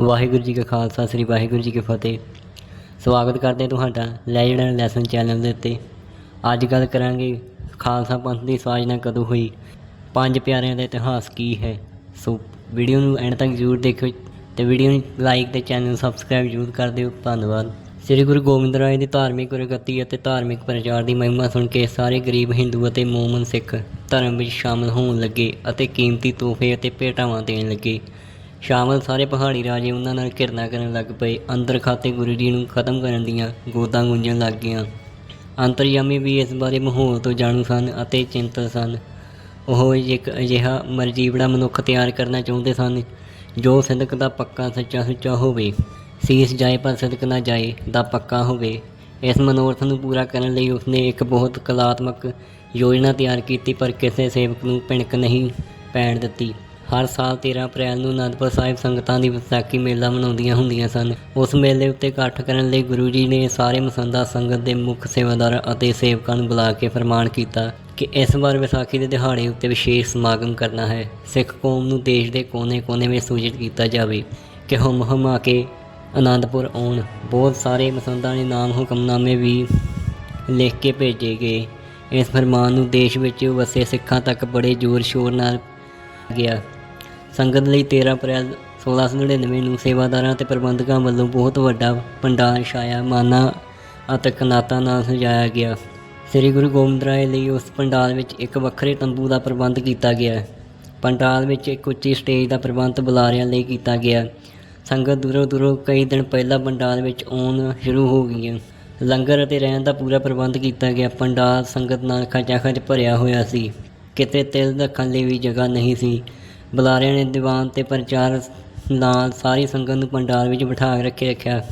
ਵਾਹਿਗੁਰੂ ਜੀ ਕਾ ਖਾਲਸਾ, ਸ੍ਰੀ ਵਾਹਿਗੁਰੂ ਜੀ ਕੀ ਫਤਿਹ। ਸਵਾਗਤ ਕਰਦੇ ਤੁਹਾਡਾ ਲੈਜੈਂਡ ਐਂਡ ਲੈਸਨ ਚੈਨਲ ਦੇ ਉੱਤੇ। ਅੱਜ ਗੱਲ ਕਰਾਂਗੇ ਖਾਲਸਾ ਪੰਥ ਦੀ ਸਾਜਨਾ ਕਦੋਂ ਹੋਈ? ਪੰਜ ਪਿਆਰਿਆਂ ਦਾ ਇਤਿਹਾਸ ਕੀ ਹੈ? ਸੋ ਵੀਡੀਓ ਨੂੰ ਐਂਡ ਤੱਕ ਜ਼ਰੂਰ ਦੇਖਿਓ ਤੇ ਵੀਡੀਓ ਨੂੰ ਲਾਈਕ ਤੇ ਚੈਨਲ ਨੂੰ ਸਬਸਕ੍ਰਾਈਬ ਜ਼ਰੂਰ ਕਰ ਦਿਓ। ਧੰਨਵਾਦ। ਸ੍ਰੀ ਗੁਰੂ ਗੋਬਿੰਦ ਰਾਏ ਦੀ ਧਾਰਮਿਕ ਗੁਰਗੱਤੀ ਅਤੇ ਧਾਰਮਿਕ ਪ੍ਰਚਾਰ ਦੀ ਮਹਿਮਾ ਸੁਣ ਕੇ ਸਾਰੇ ਗਰੀਬ, ਹਿੰਦੂ ਅਤੇ ਮੂਮਨ ਸਿੱਖ ਧਰਮ ਵਿੱਚ ਸ਼ਾਮਲ ਹੋਣ ਲੱਗੇ ਅਤੇ ਕੀਮਤੀ ਤੋਹਫੇ ਅਤੇ ਭੇਟਾਵਾਂ ਦੇਣ ਲੱਗੇ। ਸ਼ਾਮਲ ਸਾਰੇ ਪਹਾੜੀ ਰਾਜੇ ਉਹਨਾਂ ਨਾਲ ਘਿਰਨਾ ਕਰਨ ਲੱਗ ਪਏ। ਅੰਦਰ ਖਾਤੇ ਗੁਰੂ ਜੀ ਨੂੰ ਖਤਮ ਕਰਨ ਦੀਆਂ ਗੋਦਾਂ ਗੁੰਜਣ ਲੱਗ ਗਈਆਂ। ਅੰਤਰਯਾਮੀ ਵੀ ਇਸ ਬਾਰੇ ਮਾਹੌਲ ਤੋਂ ਜਾਣੂ ਸਨ ਅਤੇ ਚਿੰਤਤ ਸਨ। ਉਹ ਇੱਕ ਅਜਿਹਾ ਮਰਜੀਵੜਾ ਮਨੁੱਖ ਤਿਆਰ ਕਰਨਾ ਚਾਹੁੰਦੇ ਸਨ, ਜੋ ਸਿਦਕ ਦਾ ਪੱਕਾ ਸੱਚਾ ਸੁੱਚਾ ਹੋਵੇ। ਸੀਸ ਜਾਏ ਪਰ ਸਿਦਕ ਨਾ ਜਾਏ ਦਾ ਪੱਕਾ ਹੋਵੇ। ਇਸ ਮਨੋਰਥ ਨੂੰ ਪੂਰਾ ਕਰਨ ਲਈ ਉਸਨੇ ਇੱਕ ਬਹੁਤ ਕਲਾਤਮਕ ਯੋਜਨਾ ਤਿਆਰ ਕੀਤੀ, ਪਰ ਕਿਸੇ ਸੇਵਕ ਨੂੰ ਭਿਣਕ ਨਹੀਂ ਪੈਣ ਦਿੱਤੀ। ਹਰ ਸਾਲ 13 ਅਪ੍ਰੈਲ ਨੂੰ ਅਨੰਦਪੁਰ ਸਾਹਿਬ ਸੰਗਤਾਂ ਦੀ ਵਿਸਾਖੀ ਮੇਲਾ ਮਨਾਉਂਦੀਆਂ ਹੁੰਦੀਆਂ ਸਨ। ਉਸ ਮੇਲੇ ਉੱਤੇ ਇਕੱਠ ਕਰਨ ਲਈ ਗੁਰੂ ਜੀ ਨੇ ਸਾਰੇ ਮਸੰਦਾ ਸੰਗਤ ਦੇ ਮੁੱਖ ਸੇਵਾਦਾਰ ਅਤੇ ਸੇਵਕਾਂ ਨੂੰ ਬੁਲਾ ਕੇ ਫਰਮਾਨ ਕੀਤਾ ਕਿ ਇਸ ਵਾਰ ਵਿਸਾਖੀ ਦੇ ਦਿਹਾੜੇ ਉੱਤੇ ਵਿਸ਼ੇਸ਼ ਸਮਾਗਮ ਕਰਨਾ ਹੈ। ਸਿੱਖ ਕੌਮ ਨੂੰ ਦੇਸ਼ ਦੇ ਕੋਨੇ-ਕੋਨੇ ਵਿੱਚ ਸੂਚਿਤ ਕੀਤਾ ਜਾਵੇ ਕਿ ਹਮ ਹਮਾ ਕੇ ਆਨੰਦਪੁਰ ਆਉਣ। ਬਹੁਤ ਸਾਰੇ ਮਸੰਦਾਂ ਨੇ ਨਾਮ ਹੁਕਮਨਾਮੇ ਵੀ ਲਿਖ ਕੇ ਭੇਜੇ ਗਏ। ਇਸ ਫਰਮਾਨ ਨੂੰ ਦੇਸ਼ ਵਿੱਚ ਵਸੇ ਸਿੱਖਾਂ ਤੱਕ ਬੜੇ ਜ਼ੋਰ ਸ਼ੋਰ ਨਾਲ ਗਿਆ। ਸੰਗਤ ਲਈ 13 ਅਪ੍ਰੈਲ 1699 ਨੂੰ ਸੇਵਾਦਾਰਾਂ ਤੇ ਪ੍ਰਬੰਧਕਾਂ ਵੱਲੋਂ ਬਹੁਤ ਵੱਡਾ ਪੰਡਾਲ ਛਾਇਆ, ਮਾਨਾ ਅਤੇ ਕਨਾਤਾਂ ਨਾਲ ਸਜਾਇਆ ਗਿਆ। ਸ੍ਰੀ ਗੁਰੂ ਗੋਬਿੰਦ ਰਾਏ ਲਈ ਉਸ ਪੰਡਾਲ ਵਿੱਚ ਇੱਕ ਵੱਖਰੇ ਤੰਬੂ ਦਾ ਪ੍ਰਬੰਧ ਕੀਤਾ ਗਿਆ। ਪੰਡਾਲ ਵਿੱਚ ਇੱਕ ਉੱਚੀ ਸਟੇਜ ਦਾ ਪ੍ਰਬੰਧ ਬੁਲਾਰਿਆਂ ਲਈ ਕੀਤਾ ਗਿਆ। ਸੰਗਤ ਦੂਰੋਂ ਦੂਰੋਂ ਕਈ ਦਿਨ ਪਹਿਲਾਂ ਪੰਡਾਲ ਵਿੱਚ ਆਉਣ ਸ਼ੁਰੂ ਹੋ ਗਈਆਂ। ਲੰਗਰ ਅਤੇ ਰਹਿਣ ਦਾ ਪੂਰਾ ਪ੍ਰਬੰਧ ਕੀਤਾ ਗਿਆ। ਪੰਡਾਲ ਸੰਗਤ ਨਾਲ ਖਚਾ ਖਚ ਭਰਿਆ ਹੋਇਆ ਸੀ। ਕਿਤੇ ਤਿਲ ਰੱਖਣ ਲਈ ਵੀ ਜਗ੍ਹਾ ਨਹੀਂ ਸੀ। ਬੁਲਾਰਿਆਂ ਨੇ ਦੀਵਾਨ ਤੇ ਪ੍ਰਚਾਰ ਨਾਲ ਸਾਰੀ ਸੰਗਤ ਨੂੰ ਪੰਡਾਲ ਵਿੱਚ ਬਿਠਾ ਕੇ ਰੱਖੇ ਰੱਖਿਆ।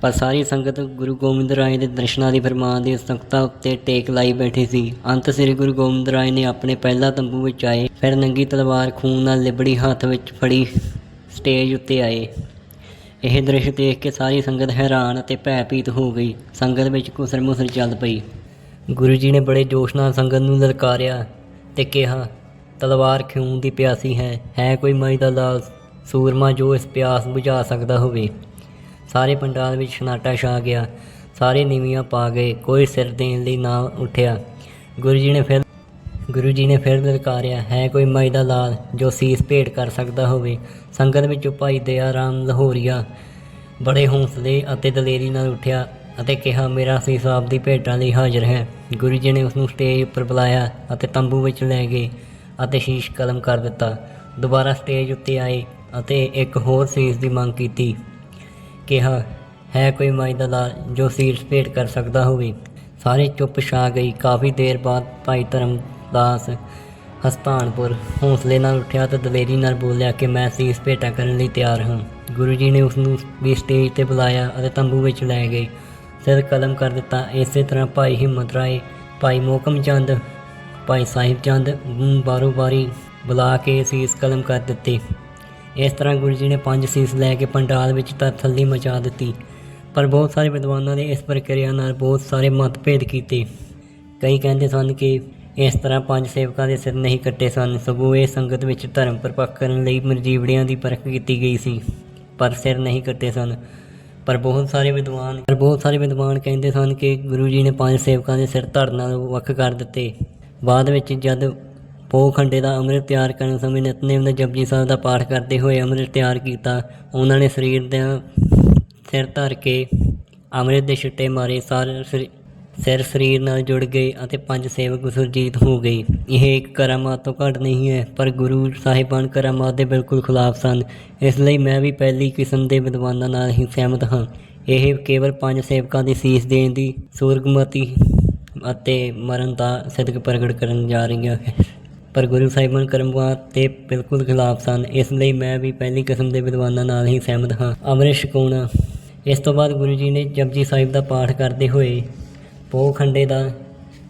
ਪਰ ਸਾਰੀ ਸੰਗਤ ਗੁਰੂ ਗੋਬਿੰਦ ਰਾਏ ਦੇ ਦਰਸ਼ਨਾਂ ਦੀ ਫਰਮਾਨ ਦੀ ਸੰਗਤਾਂ ਉੱਤੇ ਟੇਕ ਲਾਈ ਬੈਠੀ ਸੀ। ਅੰਤ ਸ੍ਰੀ ਗੁਰੂ ਗੋਬਿੰਦ ਰਾਏ ਨੇ ਆਪਣੇ ਪਹਿਲਾ ਤੰਬੂ ਵਿੱਚ ਆਏ, ਫਿਰ ਨੰਗੀ ਤਲਵਾਰ ਖੂਨ ਨਾਲ ਲਿਬੜੀ ਹੱਥ ਵਿੱਚ ਫੜੀ ਸਟੇਜ ਉੱਤੇ ਆਏ। ਇਹ ਦ੍ਰਿਸ਼ ਦੇਖ ਕੇ ਸਾਰੀ ਸੰਗਤ ਹੈਰਾਨ ਅਤੇ ਭੈਭੀਤ ਹੋ ਗਈ। ਸੰਗਤ ਵਿੱਚ ਘੁਸਰ ਮੁਸਰ ਚੱਲ ਪਈ। ਗੁਰੂ ਜੀ ਨੇ ਬੜੇ ਜੋਸ਼ ਨਾਲ ਸੰਗਤ ਨੂੰ ਲਲਕਾਰਿਆ ਤੇ ਕਿਹਾ ਤਲਵਾਰ ਖੂਨ ਦੀ ਪਿਆਸੀ ਹੈ। ਹੈ ਕੋਈ ਮਈ ਦਾ ਲਾਲ ਸੂਰਮਾ ਜੋ ਇਸ ਪਿਆਸ ਬੁਝਾ ਸਕਦਾ ਹੋਵੇ। ਸਾਰੇ ਪੰਡਾਲ ਵਿੱਚ ਸਨਾਟਾ ਛਾ ਗਿਆ। ਸਾਰੇ ਨੀਵੀਆਂ ਪਾ ਗਏ। ਕੋਈ ਸਿਰ ਦੇਣ ਲਈ ਨਾ ਉੱਠਿਆ। ਗੁਰੂ ਜੀ ਨੇ ਫਿਰ ਗੁਰੂ ਜੀ ਨੇ ਫਿਰ ਲਲਕਾਰਿਆ, ਹੈ ਕੋਈ ਮਾਈ ਦਾ ਲਾਲ ਜੋ ਸੀਸ ਭੇਟ ਕਰ ਸਕਦਾ ਹੋਵੇ। ਸੰਗਤ ਵਿੱਚੋਂ ਭਾਈ ਦਇਆ ਰਾਮ ਲਾਹੌਰੀਆ ਬੜੇ ਹੌਸਲੇ ਅਤੇ ਦਲੇਰੀ ਨਾਲ ਉੱਠਿਆ ਅਤੇ ਕਿਹਾ, ਮੇਰਾ ਸੀਸ ਆਪ ਦੀ ਭੇਟਾਂ ਲਈ ਹਾਜ਼ਰ ਹੈ। ਗੁਰੂ ਜੀ ਨੇ ਉਸ ਨੂੰ ਸਟੇਜ ਉੱਪਰ ਬੁਲਾਇਆ ਅਤੇ ਤੰਬੂ ਵਿੱਚ ਲੈ ਗਏ। ਅਤੇ ਸ਼ੀਸ਼ ਕਲਮ ਕਰ ਦਿੱਤਾ। ਦੁਬਾਰਾ ਸਟੇਜ ਉੱਤੇ ਆਏ ਅਤੇ ਇੱਕ ਹੋਰ ਸੀਸ ਦੀ ਮੰਗ ਕੀਤੀ। ਕਿਹਾ, ਹੈ ਕੋਈ ਮਾਈ ਦਾ ਲਾਲ ਜੋ ਸੀਸ ਭੇਟ ਕਰ ਸਕਦਾ ਹੋਵੇ? ਸਾਰੇ ਚੁੱਪ ਛਾ ਗਈ। ਕਾਫੀ ਦੇਰ ਬਾਅਦ ਭਾਈ ਧਰਮਦਾਸ ਹਸਤਾਨਪੁਰ ਹੌਸਲੇ ਨਾਲ ਉੱਠਿਆ ਤੇ ਦਲੇਰੀ ਨਾਲ ਬੋਲਿਆ ਕਿ ਮੈਂ ਸੀਸ ਭੇਟਾ ਕਰਨ ਲਈ ਤਿਆਰ ਹਾਂ। ਗੁਰੂ ਜੀ ਨੇ ਉਸ ਨੂੰ ਵੀ ਸਟੇਜ ਤੇ ਬੁਲਾਇਆ ਅਤੇ ਤੰਬੂ ਵਿੱਚ ਲੈ ਗਏ। ਸਿਰ ਕਲਮ ਕਰ ਦਿੱਤਾ। ਇਸੇ ਤਰ੍ਹਾਂ ਭਾਈ ਹਿੰਮਤ ਰਾਏ, ਭਾਈ ਮੋਕਮ ਚੰਦ ਭਾਈ ਸਾਹਿਬ ਚੰਦ ਨੂੰ ਬਾਰੋ ਬਾਰੀ ਬੁਲਾ ਕੇ ਸੀਸ ਕਲਮ ਕਰ ਦਿੱਤੇ। ਇਸ ਤਰ੍ਹਾਂ ਗੁਰੂ ਜੀ ਨੇ ਪੰਜ ਸੀਸ ਲੈ ਕੇ ਪੰਡਾਲ ਵਿੱਚ ਤਰਥੱਲੀ ਮਚਾ ਦਿੱਤੀ। ਪਰ ਬਹੁਤ ਸਾਰੇ ਵਿਦਵਾਨਾਂ ਨੇ ਇਸ ਪ੍ਰਕਿਰਿਆ ਨਾਲ ਬਹੁਤ ਸਾਰੇ ਮਤਭੇਦ ਕੀਤੇ। ਕਈ ਕਹਿੰਦੇ ਸਨ ਕਿ ਇਸ ਤਰ੍ਹਾਂ ਪੰਜ ਸੇਵਕਾਂ ਦੇ ਸਿਰ ਨਹੀਂ ਕੱਟੇ ਸਨ, ਸਗੋਂ ਇਹ ਸੰਗਤ ਵਿੱਚ ਧਰਮ ਪ੍ਰਪੱਖ ਕਰਨ ਲਈ ਮਰਜੀਵੜਿਆਂ ਦੀ ਪਰਖ ਕੀਤੀ ਗਈ ਸੀ, ਪਰ ਸਿਰ ਨਹੀਂ ਕੱਟੇ ਸਨ। ਪਰ ਬਹੁਤ ਸਾਰੇ ਵਿਦਵਾਨ ਪਰ ਬਹੁਤ ਸਾਰੇ ਵਿਦਵਾਨ ਕਹਿੰਦੇ ਸਨ ਕਿ ਗੁਰੂ ਜੀ ਨੇ ਪੰਜ ਸੇਵਕਾਂ ਦੇ ਸਿਰ ਧੜ ਨਾਲ ਵੱਖ ਕਰ ਦਿੱਤੇ। ਬਾਅਦ ਵਿੱਚ ਜਦ ਪੋਹ ਖੰਡੇ ਦਾ ਅੰਮ੍ਰਿਤ ਤਿਆਰ ਕਰਨ ਸਮੇਂ ਨਿਤਨੇਮ ਦਾ ਜਪਜੀ ਸਾਹਿਬ ਦਾ ਪਾਠ ਕਰਦੇ ਹੋਏ ਅੰਮ੍ਰਿਤ ਤਿਆਰ ਕੀਤਾ, ਉਹਨਾਂ ਨੇ ਸਰੀਰ ਦਾ ਸਿਰ ਧਰ ਕੇ ਅੰਮ੍ਰਿਤ ਦੇ ਛਿੱਟੇ ਮਾਰੇ, ਸਾਰੇ ਸਰੀ- ਸਿਰ ਸਰੀਰ ਨਾਲ ਜੁੜ ਗਏ ਅਤੇ ਪੰਜ ਸੇਵਕ ਸੁਰਜੀਤ ਹੋ ਗਏ। ਇਹ ਇੱਕ ਕਰਾਮਾਤ ਤੋਂ ਘੱਟ ਨਹੀਂ ਹੈ, ਪਰ ਗੁਰੂ ਸਾਹਿਬਾਨ ਕਰਾਮਾਤ ਦੇ ਬਿਲਕੁਲ ਖਿਲਾਫ ਸਨ। ਇਸ ਲਈ ਮੈਂ ਵੀ ਪਹਿਲੀ ਕਿਸਮ ਦੇ ਵਿਦਵਾਨਾਂ ਨਾਲ ਹੀ ਸਹਿਮਤ ਹਾਂ। ਇਹ ਕੇਵਲ ਪੰਜ ਸੇਵਕਾਂ ਦੀ ਸੀਸ ਦੇਣ ਦੀ ਸੂਰਗਮਤੀ ਅਤੇ ਮਰਨ ਦਾ ਸਿਦਕ ਪ੍ਰਗਟ ਕਰਨ ਜਾ ਰਹੀਆਂ ਪਰ ਗੁਰੂ ਸਾਹਿਬਾਨ ਕਰਮਾਂ ਤੇ ਬਿਲਕੁਲ ਖਿਲਾਫ ਸਨ। ਇਸ ਲਈ ਮੈਂ ਵੀ ਪਹਿਲੀ ਕਿਸਮ ਦੇ ਵਿਦਵਾਨਾਂ ਨਾਲ ਹੀ ਸਹਿਮਤ ਹਾਂ। ਅੰਮ੍ਰਿਤ ਛਕਾਉਣਾ ਇਸ ਤੋਂ ਬਾਅਦ ਗੁਰੂ ਜੀ ਨੇ ਜਪਜੀ ਸਾਹਿਬ ਦਾ ਪਾਠ ਕਰਦੇ ਹੋਏ ਪੋਹ ਖੰਡੇ ਦਾ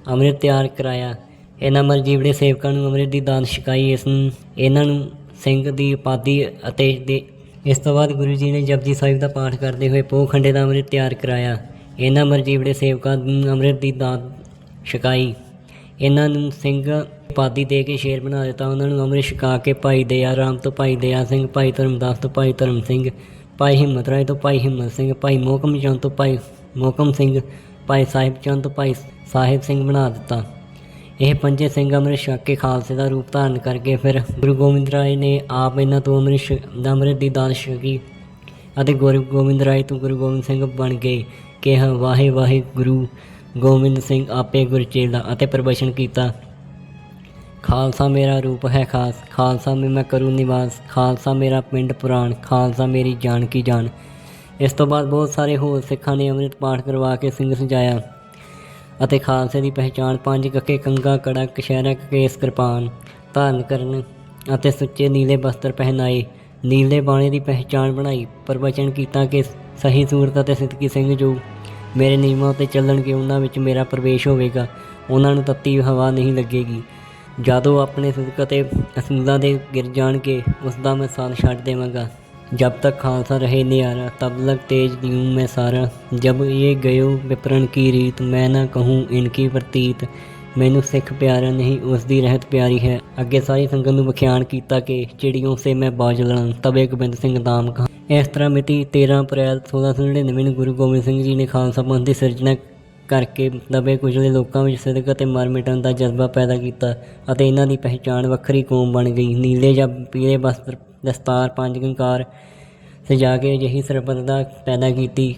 ਅੰਮ੍ਰਿਤ ਤਿਆਰ ਕਰਾਇਆ। ਇਹਨਾਂ ਮਰਜੀਵੜੇ ਸੇਵਕਾਂ ਨੂੰ ਅੰਮ੍ਰਿਤ ਦੀ ਦਾਨ ਛਕਾਈ ਇਸ ਨੂੰ। ਇਹਨਾਂ ਨੂੰ ਸਿੰਘ ਦੀ ਉਪਾਧੀ ਅਤੇ ਦੇ ਇਸ ਤੋਂ ਬਾਅਦ ਗੁਰੂ ਜੀ ਨੇ ਜਪਜੀ ਸਾਹਿਬ ਦਾ ਪਾਠ ਕਰਦੇ ਹੋਏ ਪੋਹ ਖੰਡੇ ਦਾ ਅੰਮ੍ਰਿਤ ਤਿਆਰ ਕਰਾਇਆ। ਇਹਨਾਂ ਮਰਜੀਵੜੇ ਸੇਵਕਾਂ ਨੂੰ ਅੰਮ੍ਰਿਤ ਦੀ ਦਾਤ ਛਕਾਈ। ਇਹਨਾਂ ਨੂੰ ਸਿੰਘ ਉਪਾਧੀ ਦੇ ਕੇ ਸ਼ੇਰ ਬਣਾ ਦਿੱਤਾ। ਉਹਨਾਂ ਨੂੰ ਅੰਮ੍ਰਿਤ ਛਕਾ ਕੇ ਭਾਈ ਦਇਆ ਰਾਮ ਤੋਂ ਭਾਈ ਦਇਆ ਸਿੰਘ, ਭਾਈ ਧਰਮਦਾਸ ਤੋਂ ਭਾਈ ਧਰਮ ਸਿੰਘ, ਭਾਈ ਹਿੰਮਤ ਰਾਏ ਤੋਂ ਭਾਈ ਹਿੰਮਤ ਸਿੰਘ, ਭਾਈ ਮੋਹਕਮ ਚੰਦ ਤੋਂ ਭਾਈ ਮੋਹਕਮ ਸਿੰਘ, ਭਾਈ ਸਾਹਿਬ ਚੰਦ ਤੋਂ ਭਾਈ ਸਾਹਿਬ ਸਿੰਘ ਬਣਾ ਦਿੱਤਾ। ਇਹ ਪੰਜੇ ਸਿੰਘ ਅੰਮ੍ਰਿਤ ਛਕ ਕੇ ਖਾਲਸੇ ਦਾ ਰੂਪ ਧਾਰਨ ਕਰਕੇ ਫਿਰ ਗੁਰੂ ਗੋਬਿੰਦ ਰਾਏ ਨੇ ਆਪ ਇਹਨਾਂ ਤੋਂ ਅੰਮ੍ਰਿਤ ਛ- ਅੰਮ੍ਰਿਤ ਦੀ ਦਾਤ ਛਕੀ ਅਤੇ ਗੁਰੂ ਗੋਬਿੰਦ ਰਾਏ ਤੋਂ ਗੁਰੂ ਗੋਬਿੰਦ ਸਿੰਘ ਬਣ ਗਏ। ਕਿਹਾ ਵਾਹੇ ਵਾਹੇ ਗੁਰੂ ਗੋਬਿੰਦ ਸਿੰਘ ਆਪੇ ਗੁਰਚੇਲਾ ਅਤੇ ਪ੍ਰਵਚਨ ਕੀਤਾ। ਖਾਲਸਾ ਮੇਰਾ ਰੂਪ ਹੈ ਖਾਸ, ਖਾਲਸਾ ਮੈਂ ਮੈਂ ਕਰੂ ਨਿਵਾਸ, ਖਾਲਸਾ ਮੇਰਾ ਪਿੰਡ ਪੁਰਾਣ, ਖਾਲਸਾ ਮੇਰੀ ਜਾਨ ਕੀ ਜਾਨ। ਇਸ ਤੋਂ ਬਾਅਦ ਬਹੁਤ ਸਾਰੇ ਹੋਰ ਸਿੱਖਾਂ ਨੇ ਅੰਮ੍ਰਿਤ ਪਾਠ ਕਰਵਾ ਕੇ ਸਿੰਘ ਸਜਾਇਆ ਅਤੇ ਖਾਲਸੇ ਦੀ ਪਹਿਚਾਣ ਪੰਜ ਕੱਕੇ ਕੰਗਾ ਕੜਾ ਕਸ਼ਹਿਰਾ ਕੇਸ, ਕਿਰਪਾਨ, ਧਾਰਨ ਕਰਨ ਅਤੇ ਸੁੱਚੇ ਨੀਲੇ ਬਸਤਰ ਪਹਿਨਾਏ। ਨੀਲੇ ਬਾਣੇ ਦੀ ਪਹਿਚਾਣ ਬਣਾਈ, ਪ੍ਰਵਚਨ ਕੀਤਾ ਕਿ ਸਹੀ ਸੂਰਤ ਅਤੇ ਸਿੱਧਕੀ ਸਿੰਘ ਜੋ ਮੇਰੇ ਨਿਯਮਾਂ ਤੇ ਚੱਲਣਗੇ, ਉਹਨਾਂ ਵਿੱਚ ਮੇਰਾ ਪ੍ਰਵੇਸ਼ ਹੋਵੇਗਾ। ਉਹਨਾਂ ਨੂੰ ਤੱਤੀ ਹਵਾ ਨਹੀਂ ਲੱਗੇਗੀ। ਜਦੋਂ ਆਪਣੇ ਸਿੱਧਕ ਅਤੇ ਅਸੂਲਾਂ ਦੇ ਗਿਰ ਜਾਣਗੇ ਉਸ ਦਾ ਮੈਂ ਸਾਥ ਛੱਡ ਦੇਵਾਂਗਾ। ਜਬ ਤੱਕ ਖਾਲਸਾ ਰਹੇ ਨਿਆਰਾ, ਤਬ ਤੱਕ ਤੇਜ ਦਿਉ ਮੈਂ ਸਾਰਾ। ਜਬ ਇਹ ਗਇਓ ਵਿਪਰਨ ਕੀ ਰੀਤ, ਮੈਂ ਨਾ ਕਹੂੰ ਇਨਕੀ ਪ੍ਰਤੀਤ। ਮੈਨੂੰ ਸਿੱਖ ਪਿਆਰਾ ਨਹੀਂ ਉਸ ਦੀ ਰਹਿਤ ਪਿਆਰੀ ਹੈ। ਅੱਗੇ ਸਾਰੀ ਸੰਗਤ ਨੂੰ ਬਖਿਆਨ ਕੀਤਾ ਕਿ ਚਿੜੀਓਂ ਸੇ ਮੈਂ ਬਾਜ ਲੜਾਂ। ਤਬੇ ਗੋਬਿੰਦ ਸਿੰਘ ਦਾਮ ਇਸ ਤਰ੍ਹਾਂ ਮਿਤੀ 13 ਅਪ੍ਰੈਲ 1699 ਨੂੰ ਗੁਰੂ ਗੋਬਿੰਦ ਸਿੰਘ ਜੀ ਨੇ ਖਾਲਸਾ ਪੰਥ ਦੀ ਸਿਰਜਣਾ ਕਰਕੇ ਦਬੇ ਕੁਚਲੇ ਲੋਕਾਂ ਵਿੱਚ ਸਿਦਕ ਅਤੇ ਮਰ ਮਿਟਣ ਦਾ ਜਜ਼ਬਾ ਪੈਦਾ ਕੀਤਾ ਅਤੇ ਇਹਨਾਂ ਦੀ ਪਹਿਚਾਣ ਵੱਖਰੀ ਕੌਮ ਬਣ ਗਈ। ਨੀਲੇ ਜਾਂ ਪੀਲੇ ਵਸਤਰ, ਦਸਤਾਰ, ਪੰਜ ਕੰਕਾਰ ਸਜਾ ਕੇ ਅਜਿਹੀ ਸਰਬੱਤਤਾ ਪੈਦਾ ਕੀਤੀ।